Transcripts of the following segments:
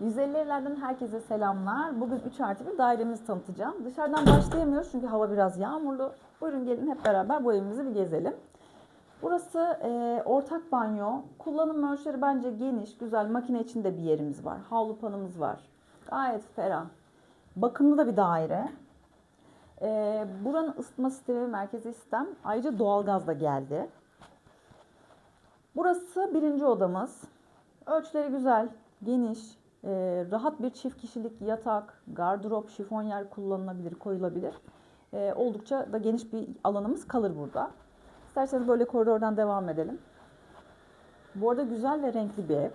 150 evlerden herkese selamlar. Bugün 3 artı bir dairemizi tanıtacağım. Dışarıdan başlayamıyoruz çünkü hava biraz yağmurlu. Buyurun gelin hep beraber bu evimizi bir gezelim. Burası e, ortak banyo. Kullanım ölçüleri bence geniş, güzel. Makine içinde bir yerimiz var. Havlu panımız var. Gayet ferah. Bakımlı da bir daire. E, buranın ısıtma sistemi merkezi sistem. Ayrıca doğalgaz da geldi. Burası birinci odamız. Ölçüleri güzel, geniş, e, rahat bir çift kişilik yatak, gardırop, şifonyer kullanılabilir, koyulabilir. E, oldukça da geniş bir alanımız kalır burada. İsterseniz böyle koridordan devam edelim. Bu arada güzel ve renkli bir ev.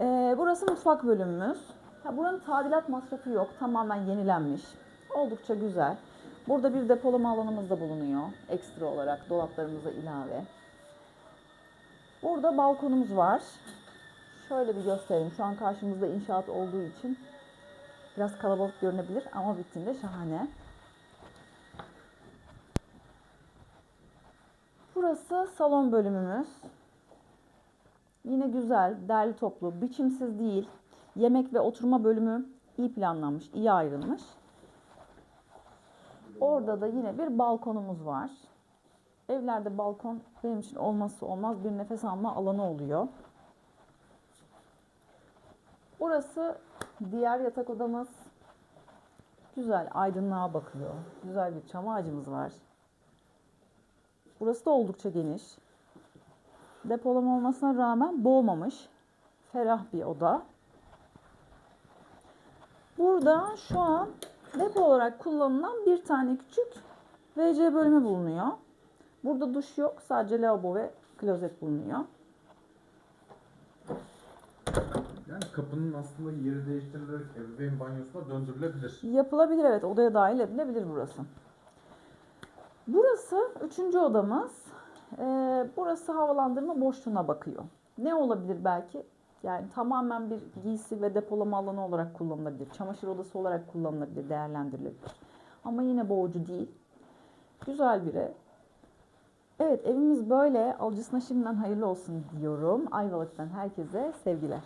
E, burası mutfak bölümümüz. Ha, buranın tadilat masrafı yok, tamamen yenilenmiş. Oldukça güzel. Burada bir depolama alanımız da bulunuyor. Ekstra olarak dolaplarımıza ilave. Burada balkonumuz var. Şöyle bir göstereyim. Şu an karşımızda inşaat olduğu için biraz kalabalık görünebilir ama bittiğinde şahane. Burası salon bölümümüz. Yine güzel, derli toplu, biçimsiz değil. Yemek ve oturma bölümü iyi planlanmış, iyi ayrılmış. Orada da yine bir balkonumuz var. Evlerde balkon benim için olmazsa olmaz bir nefes alma alanı oluyor. Burası diğer yatak odamız. Güzel aydınlığa bakıyor. Güzel bir çam ağacımız var. Burası da oldukça geniş. Depolama olmasına rağmen boğmamış. Ferah bir oda. Burada şu an depo olarak kullanılan bir tane küçük WC bölümü bulunuyor. Burada duş yok. Sadece lavabo ve klozet bulunuyor. Yani kapının aslında yeri değiştirilerek ebeveyn banyosuna döndürülebilir. Yapılabilir evet. Odaya dahil edilebilir burası. Burası üçüncü odamız. Ee, burası havalandırma boşluğuna bakıyor. Ne olabilir belki? Yani tamamen bir giysi ve depolama alanı olarak kullanılabilir. Çamaşır odası olarak kullanılabilir, değerlendirilebilir. Ama yine boğucu değil. Güzel bir ev. Evet evimiz böyle. Alıcısına şimdiden hayırlı olsun diyorum. Ayvalık'tan herkese sevgiler.